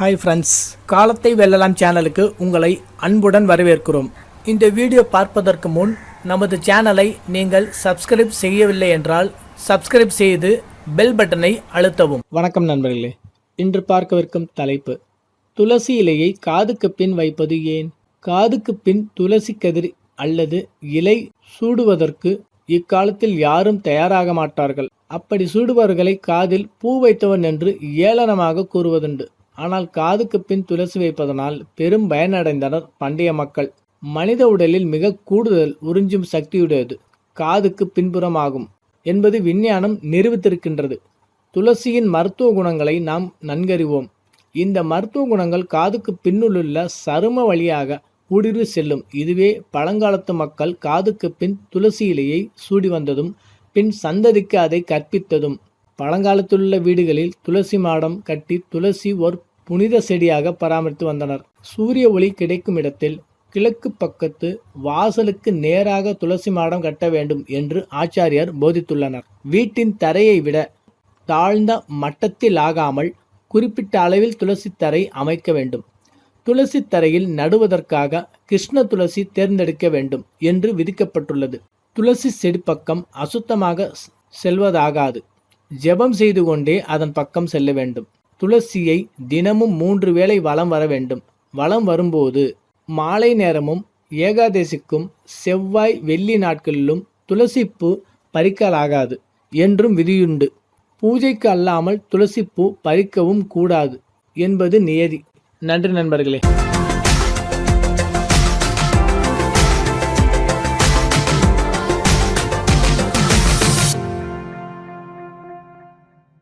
Hi friends காலத்தை வெல்லலாம் சேனலுக்கு உங்களை அன்புடன் வரவேற்கிறோம். இந்த வீடியோ பார்ப்பதற்கு முன் நமது சேனலை நீங்கள் சப்ஸ்கிரைப் செய்யவில்லை என்றால் சப்ஸ்கிரைப் செய்து பெல் பட்டனை அழுத்தவும். வணக்கம் நண்பர்களே. இன்று பார்க்கவிருக்கும் தலைப்பு துளசி இலையை காதுக்கு பின் வைப்பது ஏன்? காதுக்கு பின் துளசி கதிர் அல்லது இலை சூடுவதற்கு இக்காலத்தில் யாரும் தயாராக மாட்டார்கள். அப்படி சூடுபவர்களை காதில் பூ வைத்தவன் என்று ஏளனமாக கூறுவதுண்டு. ஆனால் காதுக்கு பின் துளசி வைப்பதனால் பெரும் பயனடைந்தனர் பண்டைய மக்கள். மனித உடலில் மிக கூடுதல் உறிஞ்சும் சக்தியுடையது. காதுக்கு பின்புறமாகும் என்பது விஞ்ஞானம் நிரூபித்திருக்கின்றது. துளசியின் மருத்துவ குணங்களை நாம் நன்கறிவோம். இந்த மருத்துவ குணங்கள் காதுக்கு பின்னுள்ள சரும வழியாக ஊடுருவி செல்லும். இதுவே பழங்காலத்து மக்கள் காதுக்கு பின் துளசி இலையை சூடி வந்ததும் பின் சந்ததிக்கு அதை கற்பித்ததும். பழங்காலத்திலுள்ள வீடுகளில் துளசி மாடம் கட்டி துளசி ஒரு புனித செடியாக பராமரித்து வந்தனர். சூரிய ஒளி கிடைக்கும் இடத்தில் கிழக்கு பக்கத்து வாசலுக்கு நேராக துளசி மாடம் கட்ட வேண்டும் என்று ஆச்சாரியர் போதித்துள்ளனர். வீட்டின் தரையை விட தாழ்ந்த மட்டத்தில் ஆகாமல் குறிப்பிட்ட அளவில் துளசி தரை அமைக்க வேண்டும். துளசி தரையில் நடுவதற்காக கிருஷ்ண துளசி தேர்ந்தெடுக்க வேண்டும் என்று விதிக்கப்பட்டுள்ளது. துளசி செடி பக்கம் அசுத்தமாக செல்வதாகாது. ஜெபம் செய்து கொண்டே அதன் பக்கம் செல்ல வேண்டும். துளசியை தினமும் மூன்று வேளை வலம் வர வேண்டும். வலம் வரும்போது மாலை நேரமும் ஏகாதசிக்கும் செவ்வாய் வெள்ளி நாட்களிலும் துளசிப்பூ பறிக்கலாகாது என்றும் விதியுண்டு. பூஜைக்கு அல்லாமல் துளசிப்பூ பறிக்கவும் கூடாது என்பது நியதி. நன்றி நண்பர்களே.